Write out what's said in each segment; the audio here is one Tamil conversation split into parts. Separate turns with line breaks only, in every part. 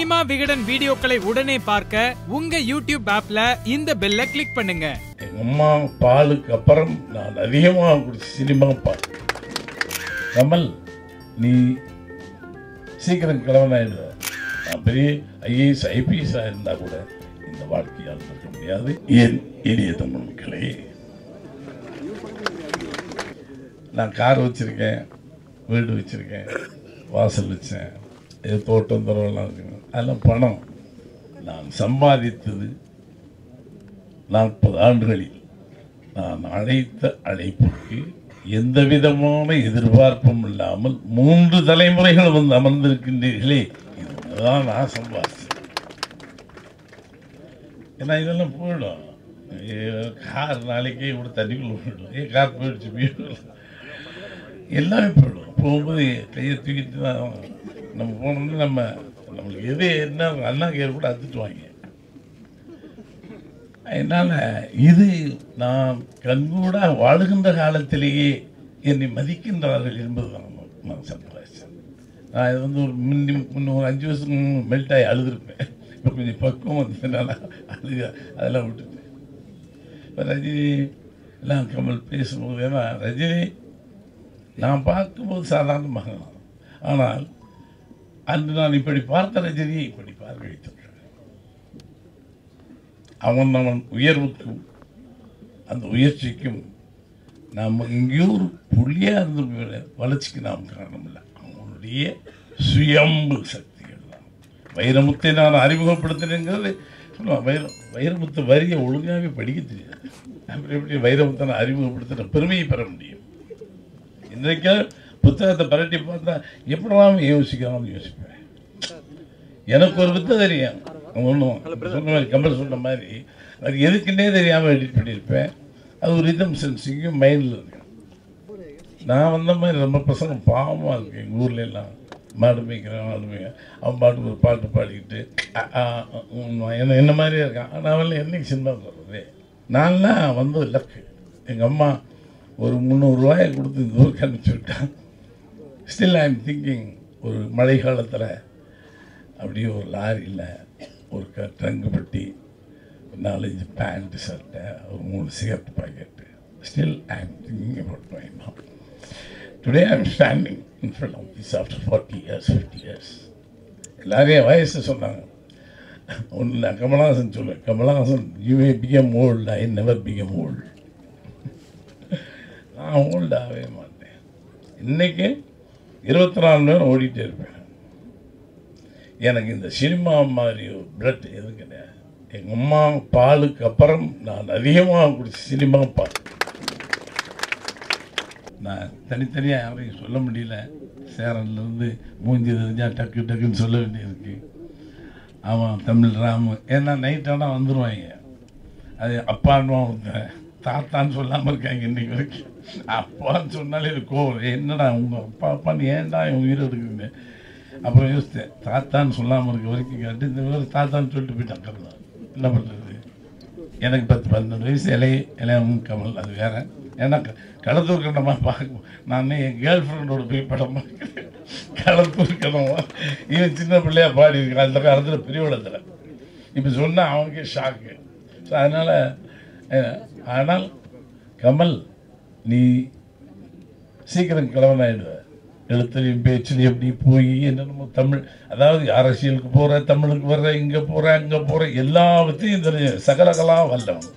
சினிமா விகடன் வீடியோக்களை உடனே பார்க்க உங்க யூடியூப் ஆப்ல இந்த பெல்ல கிளிக் பண்ணுங்க.
எங்க அம்மா பாலுக்கு அப்புறம் நான் அதிகமாக சினிமா பார்க்க கமல் நீ சீக்கிரம் கிழவனாயிடுவ நான் பெரிய ஐஏஎஸ் ஐபிஎஸ்ஸாக இருந்தால் கூட இந்த வாழ்க்கையால் இருக்க முடியாது. ஏன் இனிய தமிழ் மக்களே? நான் கார் வச்சுருக்கேன் வீடு வச்சுருக்கேன் வாசல் வச்சேன். இது தோட்டம் தரவெல்லாம் இருக்குங்க. அதெல்லாம் பணம் நான் சம்பாதித்தது நாற்பது ஆண்டுகளில். நான் அழைத்த அழைப்புக்கு எந்த விதமான எதிர்பார்ப்பும் இல்லாமல் மூன்று தலைமுறைகள் வந்து அமர்ந்திருக்கின்றீர்களே. இதுதான் நான் சம்பாதிச்சேன் ஏன்னா இதெல்லாம் போயிடும். கார் நாளைக்கே இவ்வளோ தண்ணிக்குள்ள போயிடும். ஏ கார் போயிடுச்சு போயிடும். எல்லாமே போயிடும். போகும்போது கையை தூக்கிட்டு தான் நம்ம போனோம்னா நம்ம நம்மளுக்கு எது என்ன அண்ணா கேர் கூட அத்துட்டுவாங்க. என்னால் இது நான் கண்கூட வாழுகின்ற காலத்திலேயே என்னை மதிக்கின்றார்கள் என்பது நான் நான் சம்பாதிச்சேன் நான் இது வந்து ஒரு முன்னி முன்ன ஒரு அஞ்சு வருஷத்துக்கு மெல்ட் ஆகி அழுதுருப்பேன். இப்போ கொஞ்சம் பக்குவம் வந்ததுனால அழுக அதெல்லாம் விட்டுட்டேன். இப்போ ரஜினி எல்லாம் கமல் பேசும்போது ஏன்னா ரஜினி நான் பார்க்கும்போது சாதாரண மகன் ஆனால் அன்று நான் இப்படி பார்த்த ரஜினியை இப்படி பார்க்க அவன் அவன் உயர்வுக்கும் அந்த உயர்ச்சிக்கும் நாம் எங்கேயோ ஒரு புள்ளியாக இருந்த வளர்ச்சிக்கு நாம் காரணம் இல்லை. அவனுடைய சுயம்பு சக்திகள் தான். வைரமுத்தை நான் அறிமுகப்படுத்தினேங்கிறது சொல்லுவான் வைர வைரமுத்து வரியை ஒழுங்காகவே படிக்க தெரியாது. அப்படி எப்படி வைரமுத்தை நான் அறிமுகப்படுத்தின பெருமையை பெற முடியும். இன்றைக்கு புத்தகத்தை பரட்டி பார்த்தா எப்படிலாம் யோசிக்கலாம்னு யோசிப்பேன். எனக்கு ஒரு வித்தை தெரியும். ஒன்றும் சொன்ன மாதிரி கமல் சொன்ன மாதிரி அது எதுக்குன்னே தெரியாமல் எடிட் பண்ணியிருப்பேன். அது ஒரு ரிதம் சென்சிங்கும் மைண்டில் இருக்கு நான் வந்த மாதிரி ரொம்ப பசங்க பாவமாக இருக்கு எங்கள் ஊர்ல எல்லாம் மாடு மேய்க்கிறேன் மாடு மேய்க்க அவன் பாட்டுக்கு ஒரு பாட்டு பாடிக்கிட்டு என்ன என்ன மாதிரியே இருக்கான். ஆனால் என்னைக்கு சினிமா சொல்கிறது நான்லாம் வந்து லக்கு எங்கள் அம்மா ஒரு முந்நூறுரூவாயை கொடுத்து இந்த ஊருக்கு அனுப்பிச்சி விட்டான். ஸ்டில் ஐ எம் திங்கிங் ஒரு மழை காலத்தில் அப்படியே ஒரு லாரியில் ஒரு க ட்ரங்கு பெட்டி ஒரு நாலஞ்சு பேண்ட் சட்டை ஒரு மூணு cigarette packet. Still I am thinking about my mom today I am standing in front of this after forty years fifty years எல்லாரையும் வயசு சொன்னாங்க. ஒன்று நான் கமலஹாசன் சொல்லுவேன் Kamal Haasan you may become old I never become old நான் ஓல்டு ஆகவே மாட்டேன். இன்றைக்கி இருபத்தி நாலு நேரம் ஓடிட்டே இருப்பேன். எனக்கு இந்த சினிமா மாதிரி பிளட் எதுவும் கிடையாது. எங்கள் அம்மா பாலுக்கு அப்புறம் நான் அதிகமாக குடிச்ச சினிமா பால். நான் தனித்தனியாக யாரையும் சொல்ல முடியல. சேரன்லேருந்து மூஞ்சி தெரிஞ்சால் டக்கு டக்குன்னு சொல்ல வேண்டியிருக்கு. அவன் தமிழ் ராமு. ஏன்னா நைட் ஆனால் வந்துடுவாங்க அது அப்பான்னு ஒருத்தன். தாத்தான்னு சொல்லாமல் இருக்காங்க இன்றைக்கு வரைக்கும். அப்பான்னு சொன்னாலே இது கோவம். என்னடா உங்கள் அப்பா அப்பான்னு ஏன்டா என் உயிரை எடுக்குங்க அப்புறம் யோசித்தேன். தாத்தான்னு சொல்லாமல் இருக்க வரைக்கும் கேட்டு இந்த மாதிரி தாத்தான்னு சொல்லிட்டு போயிட்டான் கமல் என்ன பண்ணுறது எனக்கு பத்து பன்னெண்டு வயசு இலைய இளையமும் கமல் அது வேற. ஏன்னா க- களத்தூர் கண்டமா பார்க்க நான் என் கேர்ள் ஃப்ரெண்டோட போய் படம் பார்க்குறேன். களத்தூர் கண்டமா இவன் சின்ன பிள்ளையா பாடி இருக்கான். அந்த காலத்தில் பெரியவளத்தில். இப்போ சொன்னால் அவனுக்கே ஷாக்கு ஸோ அதனால் ஆனால் கமல் நீ சீக்கிரம் கிழவனாயிடுவ எழுத்துலையும் பேச்சுலையும் எப்படி போய் என்னென்னமோ தமிழ் அதாவது அரசியலுக்கு போகிற தமிழுக்கு வர்ற இங்கே போகிற அங்கே போகிற எல்லாவற்றையும் தெரிஞ்ச சகலகலாக வல்லவன்.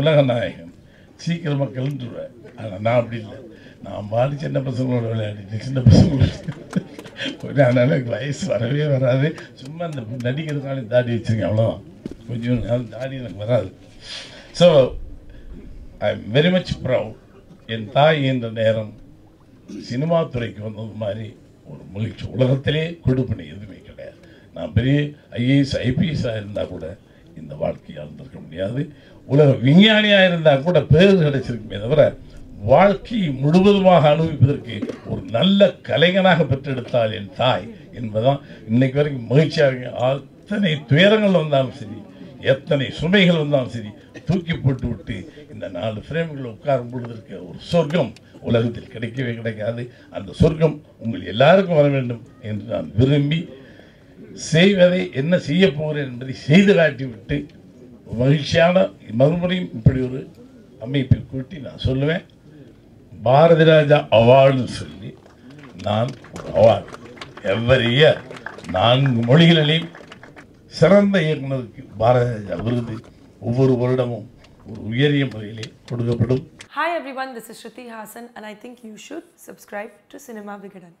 உலக நாயகன். சீக்கிரமாக மக்கள்ன்றுவேன் ஆனால் நான் அப்படி இல்லை. நான் பாடி சின்ன பசங்களோட விளையாடிட்டு சின்ன பசங்களோட கொஞ்சம் அதனால எனக்கு வயசு வரவே வராது. சும்மா இந்த நடிக்கிறதுனால தாடி வச்சுருக்கேன். அவ்வளோதான் கொஞ்சம் நாள் தாடி எனக்கு வராது. So I am very much proud என் தாய் என்ற நேரம் சினிமா துறைக்கு வந்தது மாதிரி ஒரு மகிழ்ச்சி. உலகத்திலே கொடுப்பனை எதுவுமே கிடையாது. நான் பெரிய ஐஏஎஸ் ஐபிஎஸ்ஸாக இருந்தால் கூட இந்த வாழ்க்கையாக இருந்திருக்க முடியாது. உலக விஞ்ஞானியாக இருந்தால் கூட பேர் கிடைச்சிருக்குமே தவிர வாழ்க்கையை முழுவதுமாக அனுபவிப்பதற்கு ஒரு நல்ல கலைஞனாக பெற்றெடுத்தால் என் தாய் என்பதுதான். இன்னைக்கு வரைக்கும் மகிழ்ச்சியாக இருக்கு அத்தனை துயரங்கள் வந்தாலும் சரி எத்தனை சுமைகள் வந்தாலும் சரி தூக்கி போட்டு விட்டு இந்த நாலு ஃப்ரேம்களில் உட்காரும் பொழுது இருக்க ஒரு சொர்க்கம் உலகத்தில் கிடைக்கவே கிடைக்காது. அந்த சொர்க்கம் உங்கள் எல்லாருக்கும் வர வேண்டும் என்று நான் விரும்பி செய்வதை என்ன செய்ய போகிறேன் என்பதை செய்து காட்டிவிட்டு மகிழ்ச்சியான மறுபடியும் இப்படி ஒரு அமைப்பை கூட்டி நான் சொல்லுவேன். பாரதி ராஜா அவார்டுன்னு சொல்லி நான் ஒரு அவார்டு. எவ்வரி இயர் நான்கு மொழிகளிலையும் சிறந்த இயக்குனருக்கு பாரதி ராஜா விருது ஒவ்வொரு வருடமும் ஒரு உயரிய முறையிலே கொடுக்கப்படும்
Hi everyone, this is Shruti Hassan and I think you should subscribe to Cinema Vigadan.